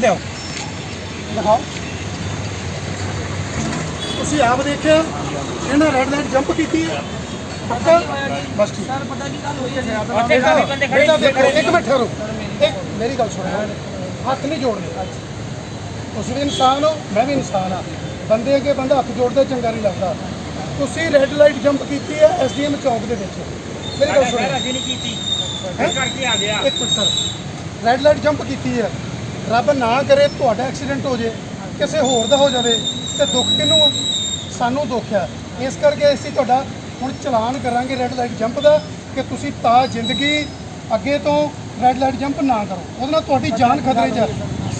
ਲਿਆਓ। ਦਿਖਾਓ। ਤੁਸੀਂ ਆਪ ਦੇਖਿਆ ਇਹਨਾਂ ਰੈੱਡ ਲਾਈਟ ਜੰਪ ਕੀਤੀ ਹੈ? ਪੱਕਾ? ਬਸ ਠੀਕ। ਸਰ ਪਤਾ ਕੀ ਗੱਲ ਹੋਈ ਹੈ? ਬੇਟਾ ਬੇਟਾ ਦੇਖੋ ਇੱਕ ਮਿੰਟ ਠਹਿਰੋ। ਇੱਕ ਮੇਰੀ ਗੱਲ ਸੁਣੋ। ਹੱਥ ਨਹੀਂ ਜੋੜਨੇ। ਤੁਸੀਂ ਵੀ ਇਨਸਾਨ ਹੋ ਮੈਂ ਵੀ ਇਨਸਾਨ ਆ ਬੰਦੇ ਅੱਗੇ ਬੰਦਾ ਹੱਥ ਜੋੜਦਾ ਚੰਗਾ ਨਹੀਂ ਲੱਗਦਾ। ਤੁਸੀਂ ਰੈੱਡ ਲਾਈਟ ਜੰਪ ਕੀਤੀ ਹੈ ਐਸਡੀਐਮ ਚੌਂਕ ਦੇ ਵਿੱਚ। ਮੇਰੀ ਗੱਲ ਸੁਣੋ। ਅਸੀਂ ਨਹੀਂ ਕੀਤੀ। ਹੈਂ? ਕਰਕੇ ਆ ਗਿਆ? ਇੱਕ minute sir. Red light jump ਕੀਤੀ ਹੈ। ਰੱਬ ਨਾ ਕਰੇ ਤੁਹਾਡਾ ਐਕਸੀਡੈਂਟ ਹੋ ਜੇ ਕਿਸੇ ਹੋਰ ਦਾ ਹੋ ਜਾਵੇ ਤੇ ਦੁੱਖ ਕਿਹਨੂੰ ਆ? ਸਾਨੂੰ ਦੁੱਖ ਆ। ਇਸ ਕਰਕੇ ਅਸੀਂ ਤੁਹਾਡਾ ਹੁਣ ਚਲਾਨ ਕਰਾਂਗੇ ਰੈੱਡ ਲਾਈਟ ਜੰਪ ਦਾ ਕਿ ਤੁਸੀਂ ਤਾਂ ਜ਼ਿੰਦਗੀ ਅੱਗੇ ਤੋਂ ਰੈੱਡ ਲਾਈਟ ਜੰਪ ਨਾ ਕਰੋ। ਉਹਦੇ ਨਾਲ ਤੁਹਾਡੀ ਜਾਨ ਖਤਰੇ 'ਚ ਆ।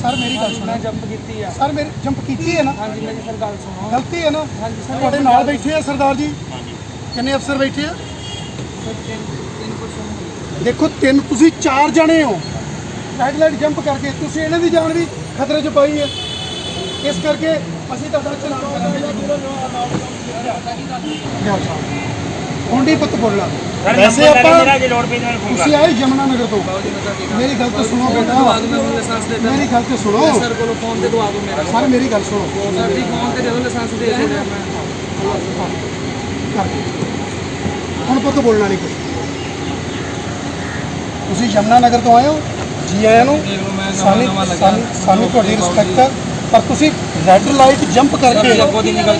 ਸਰ ਮੇਰੀ ਗੱਲ ਸੁਣੋ ਮੈਂ ਜੰਪ ਕੀਤੀ ਆ। ਸਰ ਮੇਰੀ ਜੰਪ ਕੀਤੀ ਹੈ ਨਾ? ਹਾਂਜੀ ਮੇਰੀ ਸਰ ਗੱਲ ਸੁਣੋ। ਗਲਤੀ ਹੈ ਨਾ? ਹਾਂਜੀ ਸਰ ਤੁਹਾਡੇ ਨਾਲ ਬੈਠੇ ਆ ਸਰਦਾਰ ਜੀ। ਕਿੰਨੇ ਅਫਸਰ ਬੈਠੇ ਆ? ਦੇਖੋ ਤਿੰਨ ਤੁਸੀਂ ਚਾਰ ਜਣੇ ਹੋ। ਰੈਡ ਲਾਈਟ ਜੰਪ ਕਰਕੇ ਤੁਸੀਂ ਇਹਨਾਂ ਦੀ ਜਾਨ ਵੀ ਖਤਰੇ 'ਚ ਪਾਈ ਹੈ। ਇਸ ਕਰਕੇ ਅਸੀਂ ਤੁਹਾਡਾ ਚਲਾਨ ਕਰਾਂਗੇ ਨਹੀਂ ਪੁੱਤ ਬੋਲਣਾ ਵੈਸੇ ਆਪਾਂ ਜੇ ਤੁਸੀਂ ਆਏ ਜਮਨਾ ਨਗਰ ਤੋਂ ਮੇਰੀ ਗੱਲ ਤਾਂ ਸੁਣੋ ਬੇਟਾ। ਦੂੰ ਦੇ ਮੇਰੀ ਗੱਲ ਤਾਂ ਸੁਣੋ। ਸਰ ਕੋਲੋਂ ਫੋਨ ਤੇ ਦਵਾ ਦੂੰ ਮੇਰਾ। ਸਰ ਮੇਰੀ ਗੱਲ ਸੁਣੋ। ਸਰ ਦੀ ਫੋਨ ਤੇ ਜਦੋਂ ਲਾਇਸੈਂਸ ਦੇ ਦਿਓ ਮੈਂ ਦਿਓ। ਹੁਣ ਪੁੱਤ ਬੋਲਣਾ ਨਹੀਂ। ਕੁਝ ਤੁਸੀਂ ਜਮਨਾ ਨਗਰ ਤੋਂ ਆਏ ਹੋ? ਜੀ ਆਇਆਂ ਨੂੰ। ਮੈਂ ਸਾਨੂੰ ਸਾਨੂੰ- ਤੁਹਾਡੀ ਰਿਸਪੈਕਟ ਹੈ। ਪਰ ਤੁਸੀਂ ਰੈੱਡ ਲਾਈਟ ਜੰਪ ਕਰਕੇ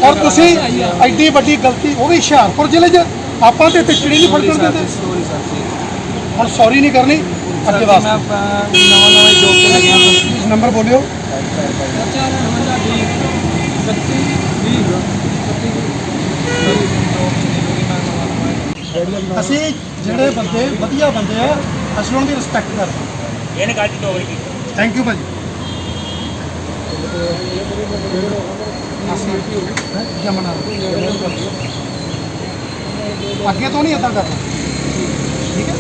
ਔਰ ਤੁਸੀਂ ਐਡੀ ਵੱਡੀ ਗਲਤੀ ਉਹ ਵੀ ਹੁਸ਼ਿਆਰਪੁਰ ਜ਼ਿਲ੍ਹੇ 'ਚ। ਆਪਾਂ ਤੇ ਟਿੱਚੜੀ ਨਹੀਂ ਫੜਕਣ ਦਿੰਦੇ। ਹੁਣ ਸੌਰੀ ਨਹੀਂ ਕਰਨੀ। ਅੱਗੇ ਮੈਂ ਵਾਸਤੇ। ਅਹ, ਨਵਾਂ ਨਵਾਂ ਜੋਬ ਤੇ ਲੱਗਿਆ ਹਾਂ। ਪਲੀਜ਼ ਨੰਬਰ ਬੋਲਿਓ। ਚਾਰ ਨੰਬਰ ਦੀ 31 20 ਅਸੀਂ ਜਿਹੜੇ ਬੰਦੇ ਵਧੀਆ ਬੰਦੇ ਆ ਅਸੀਂ ਉਹਨਾਂ ਦੀ ਰਿਸਪੈਕਟ ਕਰਦੇ ਇਹਨੇ ਗੱਲ ਚ ਦੋਗਰੀ ਕੀਤੀ। ਥੈਂਕ ਯੂ ਭਾਜੀ। ਅਸੀਂ ਜਮਨਾ ਅੱਗੇ ਤੋਂ ਨਹੀਂ ਇਦਾਂ ਕਰਨਾ ਠੀਕ ਹੈ?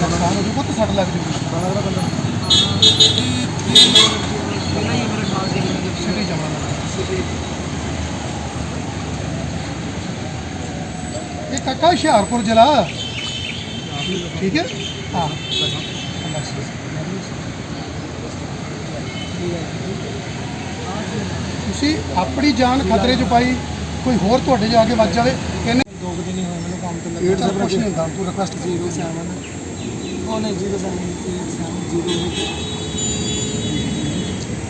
ਨੁਕਸਾਨ ਹੋ ਜੂਗਾ ਤਾਂ ਸੱਟ ਲੱਗ ਜੂਗੀ ਸਿਟੀ ਜਮਨਾ ਇਹ ਕਾਕਾ ਹੁਸ਼ਿਆਰਪੁਰ ਜ਼ਿਲ੍ਹਾ। ਠੀਕ ਹੈ? ਹਾਂ। ਤੁਸੀਂ ਆਪਣੀ ਜਾਨ ਖਤਰੇ 'ਚ ਪਾਈ ਕੋਈ ਹੋਰ ਤੁਹਾਡੇ ਜਾ ਕੇ ਵੱਜ ਜਾਵੇ ਇਹਨੇ ਦੋ ਦਿਨ ਹੀ ਹੋਏ ਮੈਨੂੰ ਕੰਮ ਤੇ ਏਡ ਦਾ ਕੁਝ ਨਹੀਂ ਹੁੰਦਾ। ਤੂੰ ਜ਼ੀਰੋ ਸੈਵਨ ਉਹ ਨਹੀਂ zero seven seven zero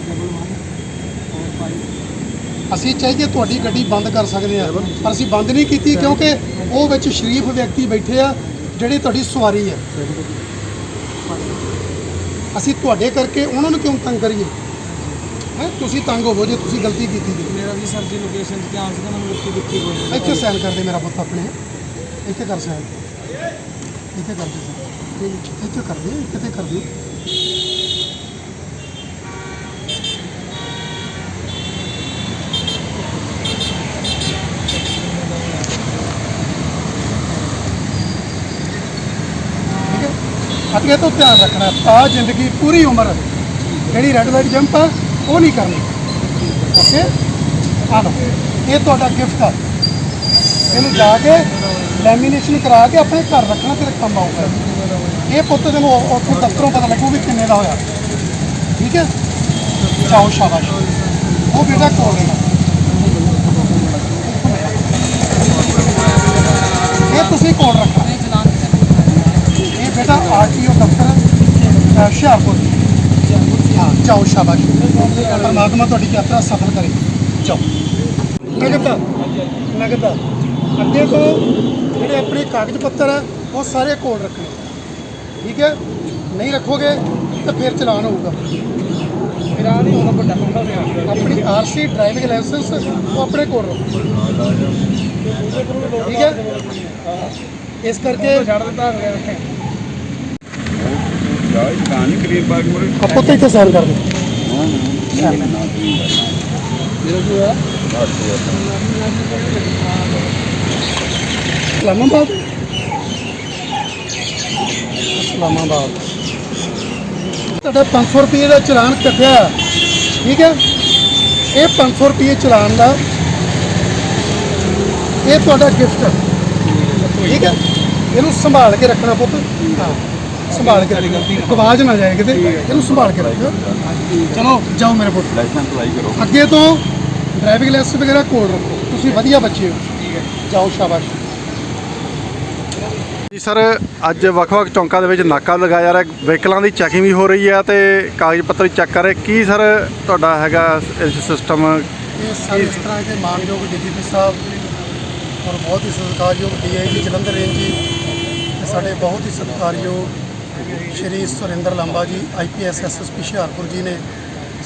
double one four five ਅਸੀਂ ਚਾਹੀਏ ਤੁਹਾਡੀ ਗੱਡੀ ਬੰਦ ਕਰ ਸਕਦੇ ਆ ਪਰ ਅਸੀਂ ਬੰਦ ਨਹੀਂ ਕੀਤੀ ਕਿਉਂਕਿ ਉਹ ਵਿੱਚ ਸ਼ਰੀਫ ਵਿਅਕਤੀ ਬੈਠੇ ਆ ਜਿਹੜੇ ਤੁਹਾਡੀ ਸਵਾਰੀ ਹੈ। ਅਸੀਂ ਤੁਹਾਡੇ ਕਰਕੇ ਉਹਨਾਂ ਨੂੰ ਕਿਉਂ ਤੰਗ ਕਰੀਏ? ਹੈ? ਤੁਸੀਂ ਤੰਗ ਹੋਵੋ ਜੇ ਤੁਸੀਂ ਗਲਤੀ ਕੀਤੀ ਤੇ ਮੇਰਾ ਵੀ ਸਰ ਜੀ ਲੋਕੇਸ਼ਨ 'ਚ ਧਿਆਨ ਸੀਗਾ ਮੈਨੂੰ ਦਿੱਤੀ ਦਿੱਤੀ ਨਹੀਂ ਇੱਥੇ ਸਾਈਨ ਕਰ ਦੇ ਮੇਰਾ ਪੁੱਤ ਆਪਣੇ। ਇੱਥੇ ਕਰ ਸਾਈਨ ਇੱਥੇ ਕਰ ਦੇ ਇੱਥੇ ਕਰ ਦੇ ਕਿਤੇ ਕਰ ਦੇ। ਇਹ ਤੋਂ ਧਿਆਨ ਰੱਖਣਾ ਤਾਂ ਜ਼ਿੰਦਗੀ ਪੂਰੀ ਉਮਰ ਜਿਹੜੀ ਰੈੱਡ ਲਾਈਟ ਜੰਪ ਆ, ਉਹ ਨਹੀਂ ਕਰਨੀ। ਓਕੇ ਆ ਲਓ। ਇਹ ਤੁਹਾਡਾ ਗਿਫਟ ਆ। ਇਹਨੂੰ ਜਾ ਕੇ ਲੈਮੀਨੇਸ਼ਨ ਕਰਾ ਕੇ ਆਪਣੇ ਘਰ ਰੱਖਣਾ ਤੇਰੇ ਕੰਮ ਆਊਗਾ। ਇਹ ਪੁੱਤ ਤੈਨੂੰ ਉ- ਦਫ਼ਤਰੋਂ ਪਤਾ ਲੱਗੂ ਵੀ ਕਿੰਨੇ ਦਾ ਹੋਇਆ। ਠੀਕ ਹੈ? ਚਾਓ ਸ਼ਾਬਾਸ਼। ਉਹ ਬੇਟਾ ਕੋਲ ਲੈਣਾ ਇਹ ਤੁਸੀਂ ਕੋਲ ਰੱਖਣਾ ਨਹੀਂ ਚਲਾਨ ਤੇ ਇਹ ਬੇਟਾ ਆਰਟੀਓ ਦਫ਼ਤਰ ਅ, ਹੁਸ਼ਿਆਰਪੁਰ ਹਾਂ ਚਾਓ ਸ਼ਾਬਾਸ਼। ਪਰਮਾਤਮਾ ਤੁਹਾਡੀ ਯਾਤਰਾ ਸਫਲ ਕਰੇ। ਚਾਓ ਨਗਦਾ ਨਗਦਾ ਅੱਗੇ ਤੋਂ ਜਿਹੜੇ ਆਪਣੇ ਕਾਗਜ਼ ਪੱਤਰ ਆ ਉਹ ਸਾਰੇ ਕੋਲ ਰੱਖਣੇ। ਠੀਕ ਹੈ? ਨਹੀਂ ਰੱਖੋਗੇ, ਤਾਂ ਫਿਰ ਚਲਾਨ ਹੋਊਗਾ। ਮੇਰਾ ਨਹੀਂ ਹੋਣਾ ਵੱਡਾ ਹੁੰਦਾ ਪਿਆ। ਆਪਣੀ ਆਰਸੀ ਡਰਾਈਵਿੰਗ ਲਾਇਸੈਂਸ, ਉਹ ਆਪਣੇ ਕੋਲ ਰੱਖੋ। ਠੀਕ ਹੈ? ਇਸ ਕਰਕੇ ਛੱਡ ਦਿੱਤਾ ਗਿਆ ਆਪਾਂ ਤਾਂ ਇੱਥੇ ਸਾਈਨ ਕਰ ਦੇ ਮੇਰਾ ਕੀ ਹੋਇਆ ਇਸਲਾਮਾਬਾਦ। ਇਸਲਾਮਾਬਾਦ। ਤੁਹਾਡਾ 500 ਰੁਪਏ ਦਾ ਚਲਾਨ ਕੱਟਿਆ। ਠੀਕ ਹੈ? ਇਹ 500 ਰੁਪਏ ਚਲਾਨ ਦਾ ਇਹ ਤੁਹਾਡਾ ਗਿਫਟ ਹੈ। ਠੀਕ ਹੈ? ਇਹਨੂੰ ਸੰਭਾਲ ਕੇ ਰੱਖਣਾ ਪੁੱਤ। ਹਾਂ। ਸੰਭਾਲ ਕੇ ਰੱਖੋ ਆਵਾਜ਼ ਨਾ ਜਾਏ ਕਿਤੇ ਇਹਨੂੰ ਸੰਭਾਲ ਕੇ ਰੱਖੋ ਚਲੋ ਜਾਓ ਮੇਰੇ ਪੁੱਤ। ਲਾਇਸੈਂਸ ਅਪਲਾਈ ਕਰੋ। ਅੱਗੇ ਤੋਂ ਡਰਾਈਵਿੰਗ ਲਾਇਸੈਂਸ ਵਗੈਰਾ ਕੋਲ ਰੱਖੋ। ਤੁਸੀਂ ਵਧੀਆ ਬੱਚੇ ਹੋ। ਜਾਓ ਸ਼ਾਬਾਸ਼। ਜੀ ਸਰ ਅੱਜ ਵੱਖ-ਵੱਖ ਚੌਂਕਾਂ ਦੇ ਵਿੱਚ ਨਾਕਾ ਲਗਾਇਆ ਜਾ ਰਿਹਾ। ਵਹੀਕਲਾਂ ਦੀ ਚੈਕਿੰਗ ਵੀ ਹੋ ਰਹੀ ਹੈ ਤੇ ਕਾਗਜ਼ ਪੱਤਰ ਵੀ ਚੈੱਕ ਕਰ ਰਹੇ। ਕੀ ਸਰ ਤੁਹਾਡਾ ਹੈਗਾ ਸਿਸਟਮ ਇਹ ਸਾਰੇ ਇਸ ਤਰ੍ਹਾਂ ਦੇ ਮਾਨਯੋਗ ਡੀਜੀਪੀ ਸਾਹਿਬ ਔਰ ਬਹੁਤ ਹੀ ਸਤਿਕਾਰਯੋਗ ਡੀਆਈਜੀ ਜਲੰਧਰ ਰੇਂਜ ਜੀ ਸਾਡੇ ਬਹੁਤ ਹੀ ਸਤਿਕਾਰਯੋਗ ਸ਼੍ਰੀ ਸੁਰਿੰਦਰ ਲਾਂਬਾ ਜੀ ਆਈਪੀਐਸ ਐਸਐਸਪੀ ਹੁਸ਼ਿਆਰਪੁਰ ਜੀ ਨੇ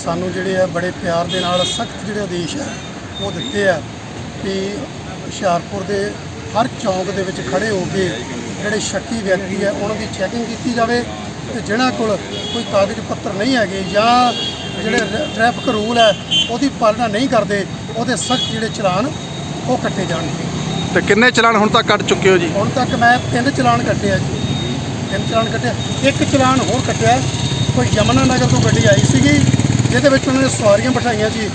ਸਾਨੂੰ ਜਿਹੜੇ ਆ ਬੜੇ ਪਿਆਰ ਦੇ ਨਾਲ ਸਖਤ ਜਿਹੜੇ ਆਦੇਸ਼ ਆ ਉਹ ਦਿੱਤੇ ਆ ਕਿ ਹੁਸ਼ਿਆਰਪੁਰ ਦੇ ਹਰ ਚੌਂਕ ਦੇ ਵਿੱਚ ਖੜੇ ਹੋ ਕੇ ਜਿਹੜੇ ਸ਼ੱਕੀ ਵਿਅਕਤੀ ਹੈ ਉਹਨਾਂ ਦੀ ਚੈਕਿੰਗ ਕੀਤੀ ਜਾਵੇ ਤੇ ਜਿਹਨਾਂ ਕੋਲ ਕੋਈ ਕਾਗਜ਼ ਪੱਤਰ ਨਹੀਂ ਹੈਗੇ ਜਾਂ ਜਿਹੜੇ ਟ੍ਰੈਫਿਕ ਰੂਲ ਹੈ ਉਹਦੀ ਪਾਲਣਾ ਨਹੀਂ ਕਰਦੇ ਉਹਦੇ ਸਖਤ ਜਿਹੜੇ ਚਲਾਨ ਉਹ ਕੱਟੇ ਜਾਣਗੇ। ਤੇ ਕਿੰਨੇ ਚਲਾਨ ਹੁਣ ਤੱਕ ਕੱਟ ਚੁੱਕੇ ਹੋ ਜੀ? ਹੁਣ ਤੱਕ ਮੈਂ ਤਿੰਨ ਚਲਾਨ ਕੱਟੇ ਆ ਜੀ। ਤਿੰਨ ਚਲਾਨ ਕੱਟਿਆ ਇੱਕ ਚਲਾਨ ਹੋਰ ਕੱਟਿਆ। ਕੋਈ ਯਮਨਾ ਨਗਰ ਤੋਂ ਗੱਡੀ ਆਈ ਸੀਗੀ, ਜਿਹਦੇ ਵਿੱਚ ਉਹਨਾਂ ਨੇ ਸਵਾਰੀਆਂ ਬਿਠਾਈਆਂ ਸੀ।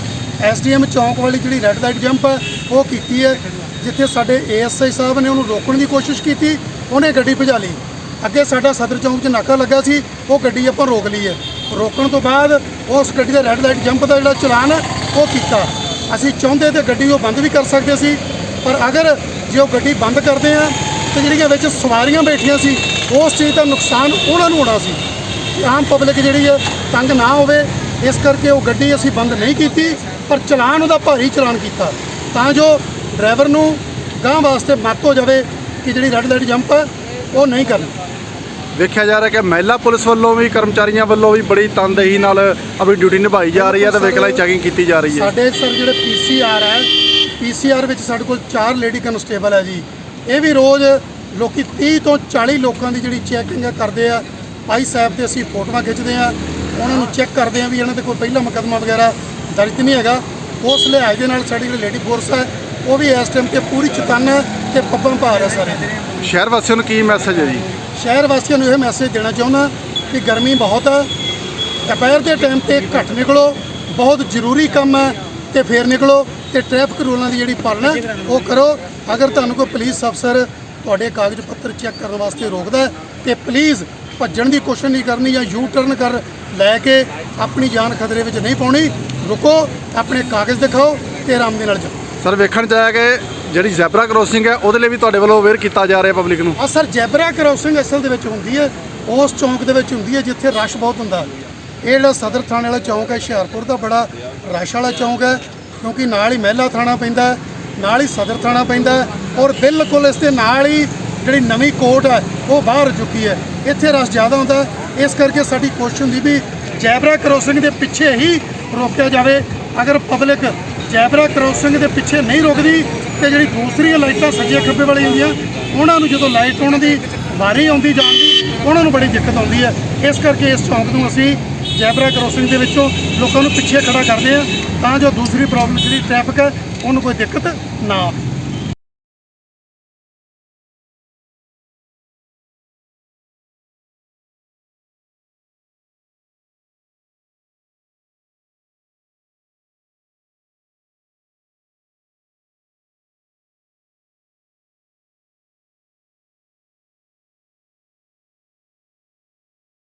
ਐਸਡੀਐਮ ਚੌਂਕ ਵਾਲੀ ਜਿਹੜੀ ਰੈੱਡ ਲਾਈਟ ਜੰਪ ਹੈ ਉਹ ਕੀਤੀ ਹੈ, ਜਿੱਥੇ ਸਾਡੇ ਏਐਸਆਈ ਸਾਹਿਬ ਨੇ ਉਹਨੂੰ ਰੋਕਣ ਦੀ ਕੋਸ਼ਿਸ਼ ਕੀਤੀ, ਉਹਨੇ ਗੱਡੀ ਭਜਾ ਲਈ। ਅੱਗੇ ਸਾਡਾ ਸਦਰ ਚੌਂਕ 'ਚ ਨਾਕਾ ਲੱਗਾ ਸੀ, ਉਹ ਗੱਡੀ ਆਪਾਂ ਰੋਕ ਲਈ ਹੈ। ਰੋਕਣ ਤੋਂ ਬਾਅਦ ਉਸ ਗੱਡੀ ਦਾ ਰੈੱਡ ਲਾਈਟ ਜੰਪ ਦਾ ਜਿਹੜਾ ਚਲਾਨ ਹੈ, ਉਹ ਕੀਤਾ। ਅਸੀਂ ਚਾਹੁੰਦੇ ਤੇ ਗੱਡੀ ਉਹ ਬੰਦ ਵੀ ਕਰ ਸਕਦੇ ਸੀ, ਪਰ ਅਗਰ ਜੇ ਉਹ ਗੱਡੀ ਬੰਦ ਕਰਦੇ ਆ, ਤੇ ਜਿਹੜੀਆਂ ਵਿੱਚ ਸਵਾਰੀਆਂ ਬੈਠੀਆਂ ਸੀ ਉਸ ਚੀਜ਼ ਦਾ ਨੁਕਸਾਨ ਉਹਨਾਂ ਨੂੰ ਹੋਣਾ ਸੀ। ਕਿ ਆਮ ਪਬਲਿਕ ਜਿਹੜੀ ਹੈ ਤੰਗ ਨਾ ਹੋਵੇ। ਇਸ ਕਰਕੇ ਉਹ ਗੱਡੀ ਅਸੀਂ ਬੰਦ ਨਹੀਂ ਕੀਤੀ ਪਰ ਚਲਾਨ ਉਹਦਾ ਭਾਰੀ ਚਲਾਨ ਕੀਤਾ। ਤਾਂ ਜੋ ਡਰਾਈਵਰ ਨੂੰ ਗਾਂ ਵਾਸਤੇ ਮੱਤ ਹੋ ਜਾਵੇ ਕਿ ਜਿਹੜੀ ਰੈੱਡ ਲਾਈਟ ਜੰਪ ਹੈ ਉਹ ਨਹੀਂ ਕਰਨੀ। ਵੇਖਿਆ ਜਾ ਰਿਹਾ ਕਿ ਮਹਿਲਾ ਪੁਲਿਸ ਵੱਲੋਂ ਵੀ ਕਰਮਚਾਰੀਆਂ ਵੱਲੋਂ ਵੀ ਬੜੀ ਤਨਦੇਹੀ ਨਾਲ ਆਪਣੀ ਡਿਊਟੀ ਨਿਭਾਈ ਜਾ ਰਹੀ ਹੈ ਤੇ ਦੀ ਚੈਕਿੰਗ ਕੀਤੀ ਜਾ ਰਹੀ ਹੈ। ਸਾਡੇ ਸਰ ਜਿਹੜੇ ਪੀਸੀਆਰ ਹੈ ਪੀਸੀਆਰ ਵਿੱਚ ਸਾਡੇ ਕੋਲ 4 ਲੇਡੀ ਕਨਸਟੇਬਲ ਹੈ ਜੀ। ਇਹ ਵੀ ਰੋਜ਼ ਲੋਕੀ 30 ਤੋਂ 40 ਲੋਕਾਂ ਦੀ ਜਿਹੜੀ ਚੈਕਿੰਗ ਕਰਦੇ ਆ ਭਾਈ ਸਾਹਿਬ ਤੇ ਅਸੀਂ ਫੋਟੋਆਂ ਖਿੱਚਦੇ ਆ ਉਹਨਾਂ ਨੂੰ ਚੈੱਕ ਕਰਦੇ ਆ ਵੀ ਇਹਨਾਂ ਤੇ ਕੋਈ ਪਹਿਲਾ ਮੁਕੱਦਮਾ ਵਗੈਰਾ ਦਰਜ ਨਹੀਂ ਹੈਗਾ। ਉਸ ਲਿਹਾਜ਼ ਦੇ ਨਾਲ ਸਾਡੀ ਜਿਹੜੀ ਲੇਡੀ ਫੋਰਸ ਹੈ ਉਹ ਵੀ ਇਸ ਟਾਈਮ ਤੇ ਪੂਰੀ ਚਤਨ ਹੈ ਤੇ ਪੱਬਾਂ ਭਾਰ ਹੈ ਸਾਰੇ। ਸ਼ਹਿਰ ਵਾਸੀਆਂ ਨੂੰ ਕੀ ਮੈਸੇਜ ਹੈ ਜੀ? ਸ਼ਹਿਰ ਵਾਸੀਆਂ ਨੂੰ ਇਹ ਮੈਸੇਜ ਦੇਣਾ ਚਾਹੁੰਦਾ ਕਿ ਗਰਮੀ ਬਹੁਤ ਹੈ ਦੁਪਹਿਰ ਦੇ ਟਾਈਮ ਤੇ ਘੱਟ ਨਿਕਲੋ ਬਹੁਤ ਜ਼ਰੂਰੀ ਕੰਮ ਹੈ ਤੇ ਫੇਰ ਨਿਕਲੋ ਤੇ ਟ੍ਰੈਫਿਕ ਰੂਲਾਂ ਦੀ ਜਿਹੜੀ ਪਾਲਣਾ ਉਹ ਕਰੋ। ਅਗਰ ਤੁਹਾਨੂੰ ਕੋਈ ਪੁਲਿਸ ਅਫਸਰ ਤੁਹਾਡੇ ਕਾਗਜ਼ ਪੱਤਰ ਚੈੱਕ ਕਰਨ ਵਾਸਤੇ ਰੋਕਦਾ ਤੇ ਪਲੀਜ਼ ਭੱਜਣ ਦੀ ਕੋਸ਼ਿਸ਼ ਨਹੀਂ ਕਰਨੀ ਜਾਂ ਯੂ ਟਰਨ ਕਰ ਲੈ ਕੇ ਆਪਣੀ ਜਾਨ ਖਤਰੇ ਵਿੱਚ ਨਹੀਂ ਪਾਉਣੀ। ਰੁਕੋ ਆਪਣੇ ਕਾਗਜ਼ ਦਿਖਾਓ ਤੇ ਆਰਾਮ ਦੇ ਨਾਲ ਜਾਓ। ਸਰ ਵੇਖਣ ਚ ਆਇਆ ਕਿ ਜਿਹੜੀ ਜ਼ੈਬਰਾ ਕ੍ਰੋਸਿੰਗ ਹੈ ਉਹਦੇ ਲਈ ਵੀ ਤੁਹਾਡੇ ਵੱਲੋਂ ਅਵੇਅਰ ਕੀਤਾ ਜਾ ਰਿਹਾ ਪਬਲਿਕ ਨੂੰ? ਆ ਸਰ ਜੈਬਰਾ ਕ੍ਰਾਸਿੰਗ ਅਸਲ ਦੇ ਵਿੱਚ ਹੁੰਦੀ ਹੈ ਉਸ ਚੌਂਕ ਦੇ ਵਿੱਚ ਹੁੰਦੀ ਹੈ ਜਿੱਥੇ ਰਸ਼ ਬਹੁਤ ਹੁੰਦਾ ਇਹ ਜਿਹੜਾ ਸਦਰ ਥਾਣੇ ਵਾਲਾ ਚੌਂਕ ਹੈ ਹੁਸ਼ਿਆਰਪੁਰ ਦਾ ਬੜਾ ਰਸ਼ ਵਾਲਾ ਚੌਂਕ ਹੈ ਕਿਉਂਕਿ ਨਾਲ ਹੀ ਮਹਿਲਾ ਥਾਣਾ ਪੈਂਦਾ ਹੈ, ਨਾਲ ਹੀ ਸਦਰ ਥਾਣਾ ਪੈਂਦਾ ਔਰ ਬਿਲਕੁਲ ਇਸ ਦੇ ਨਾਲ ਹੀ ਜਿਹੜੀ ਨਵੀਂ ਕੋਰਟ ਹੈ, ਉਹ ਬਾਹਰ ਹੋ ਚੁੱਕੀ ਹੈ। ਇੱਥੇ ਰਸ਼ ਜ਼ਿਆਦਾ ਹੁੰਦਾ ਇਸ ਕਰਕੇ ਸਾਡੀ ਕੋਸ਼ਿਸ਼ ਹੁੰਦੀ ਵੀ ਜੈਬਰਾ ਕ੍ਰਾਸਿੰਗ ਦੇ ਪਿੱਛੇ ਹੀ ਰੋਕਿਆ ਜਾਵੇ। ਅਗਰ ਪਬਲਿਕ ਜੈਬਰਾ ਕ੍ਰਾਸਿੰਗ ਦੇ ਪਿੱਛੇ ਨਹੀਂ ਰੁਕਦੀ ਤੇ ਜਿਹੜੀ ਦੂਸਰੀਆਂ ਲਾਈਟਾਂ ਸੱਜੇ ਖੱਬੇ ਵਾਲੀ ਹੁੰਦੀਆਂ, ਉਹਨਾਂ ਨੂੰ ਜਦੋਂ ਲਾਈਟ ਉਹਨਾਂ ਦੀ ਵਾਰੀ ਆਉਂਦੀ ਜਾਣ ਉਹਨਾਂ ਨੂੰ ਬੜੀ ਦਿੱਕਤ ਆਉਂਦੀ ਹੈ। ਇਸ ਕਰਕੇ ਇਸ ਚੌਂਕ ਨੂੰ ਅਸੀਂ ਜੈਬਰਾ ਕ੍ਰਾਸਿੰਗ ਦੇ ਵਿੱਚੋਂ ਲੋਕਾਂ ਨੂੰ ਪਿੱਛੇ ਖੜਾ ਕਰਦੇ ਹਾਂ ਤਾਂ ਜੋ ਦੂਸਰੀ ਪ੍ਰੋਬਲਮ ਜਿਹੜੀ ਟ੍ਰੈਫਿਕ ਹੈ ਉਹਨੂੰ ਕੋਈ ਦਿੱਕਤ ਨਾ ਆਵੇ